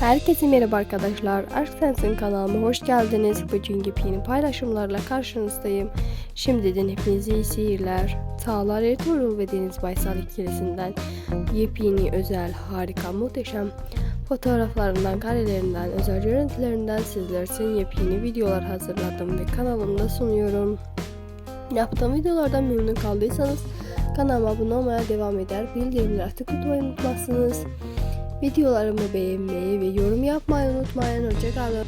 Herkese merhaba arkadaşlar. Aşk Sensin kanalıma hoş geldiniz. Bugün yeni paylaşımlarla karşınızdayım. Şimdiden hepinize iyi seyirler. Çağlar Ertuğrul ve Deniz Baysal ikilisinden yepyeni, özel, harika, muhteşem fotoğraflarından, karelerinden, özel görüntülerinden sizler için yepyeni videolar hazırladım ve kanalımda sunuyorum. Yaptığım videolardan memnun kaldıysanız kanalıma abone olmaya devam eder. Bildirimleri açık tutmayı unutmazsınız. Videolarımı beğenmeyi ve yorum yapmayı unutmayın. Hoşçakalın.